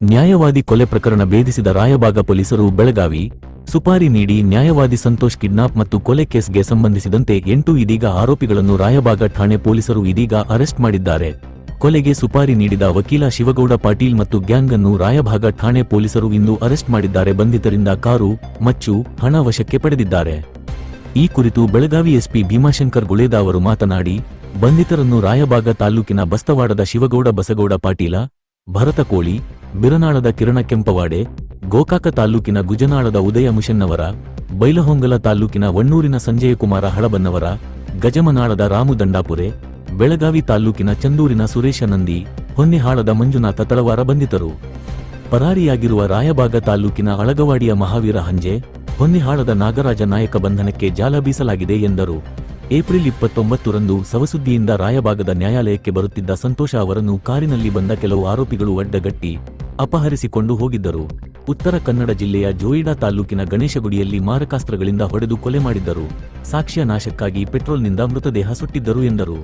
ನ್ಯಾಯವಾದಿ ಕೊಲೆ ಪ್ರಕರಣ ಭೇದಿಸಿದ ರಾಯಬಾಗ ಪೊಲೀಸರು ಬೆಳಗಾವಿ. ಸುಪಾರಿ ನೀಡಿ ನ್ಯಾಯವಾದಿ ಸಂತೋಷ್ ಕಿಡ್ನಾಪ್ ಮತ್ತು ಕೊಲೆ ಕೇಸ್ಗೆ ಸಂಬಂಧಿಸಿದಂತೆ ಎಂಟು ಇದೀಗ ಆರೋಪಿಗಳನ್ನು ರಾಯಬಾಗ ಠಾಣೆ ಪೊಲೀಸರು ಇದೀಗ ಅರೆಸ್ಟ್ ಮಾಡಿದ್ದಾರೆ. ಕೊಲೆಗೆ ಸುಪಾರಿ ನೀಡಿದ ವಕೀಲ ಶಿವಗೌಡ ಪಾಟೀಲ್ ಮತ್ತು ಗ್ಯಾಂಗ್ ಅನ್ನು ರಾಯಭಾಗ ಠಾಣೆ ಪೊಲೀಸರು ಇಂದು ಅರೆಸ್ಟ್ ಮಾಡಿದ್ದಾರೆ ಬಂಧಿತರಿಂದ ಕಾರು, ಮಚ್ಚು, ಹಣ ವಶಕ್ಕೆ ಪಡೆದಿದ್ದಾರೆ. ಈ ಕುರಿತು ಬೆಳಗಾವಿ ಎಸ್ಪಿ ಭೀಮಾಶಂಕರ್ ಗುಳೇದ ಅವರು ಮಾತನಾಡಿ, ಬಂಧಿತರನ್ನು ರಾಯಭಾಗ ತಾಲೂಕಿನ ಬಸ್ತವಾಡದ ಶಿವಗೌಡ ಬಸಗೌಡ ಪಾಟೀಲ, ಭರತಕೋಳಿ ಬಿರನಾಳದ ಕಿರಣ ಕೆಂಪವಾಡೆ, ಗೋಕಾಕ ತಾಲೂಕಿನ ಗುಜನಾಳದ ಉದಯ ಮುಷನ್ನವರ ಬೈಲಹೊಂಗಲ ತಾಲೂಕಿನ ವಣ್ಣೂರಿನ ಸಂಜಯಕುಮಾರ ಹಳಬನ್ನವರ, ಗಜಮನಾಳದ ರಾಮು ದಂಡಾಪುರೆ, ಬೆಳಗಾವಿ ತಾಲೂಕಿನ ಚಂದೂರಿನ ಸುರೇಶ ನಂದಿ, ಹೊನ್ನೆಹಾಳದ ಮಂಜುನಾಥ ತಳವಾರ ಬಂಧಿತರು. ಪರಾರಿಯಾಗಿರುವ ರಾಯಬಾಗ ತಾಲೂಕಿನ ಅಳಗವಾಡಿಯ ಮಹಾವೀರ ಹಂಜೆ, ಹೊನ್ನೆಹಾಳದ ನಾಗರಾಜ ನಾಯಕ ಬಂಧನಕ್ಕೆ ಜಾಲ ಬೀಸಲಾಗಿದೆ ಎಂದರು. ಏಪ್ರಿಲ್ ಇಪ್ಪತ್ತೊಂಬತ್ತರಂದು ಸವಸುದ್ದಿಯಿಂದ ರಾಯಭಾಗದ ನ್ಯಾಯಾಲಯಕ್ಕೆ ಬರುತ್ತಿದ್ದ ಸಂತೋಷ ಅವರನ್ನು ಕಾರಿನಲ್ಲಿ ಬಂದ ಕೆಲವು ಆರೋಪಿಗಳು ಅಡ್ಡಗಟ್ಟಿ ಅಪಹರಿಸಿಕೊಂಡು ಹೋಗಿದ್ದರು. ಉತ್ತರ ಕನ್ನಡ ಜಿಲ್ಲೆಯ ಜೋಯಿಡಾ ತಾಲೂಕಿನ ಗಣೇಶಗುಡಿಯಲ್ಲಿ ಮಾರಕಾಸ್ತ್ರಗಳಿಂದ ಹೊಡೆದು ಕೊಲೆ ಮಾಡಿದ್ದರು. ಸಾಕ್ಷ್ಯ ನಾಶಕ್ಕಾಗಿ ಪೆಟ್ರೋಲ್ನಿಂದ ಮೃತದೇಹ ಸುಟ್ಟಿದ್ದರು ಎಂದರು.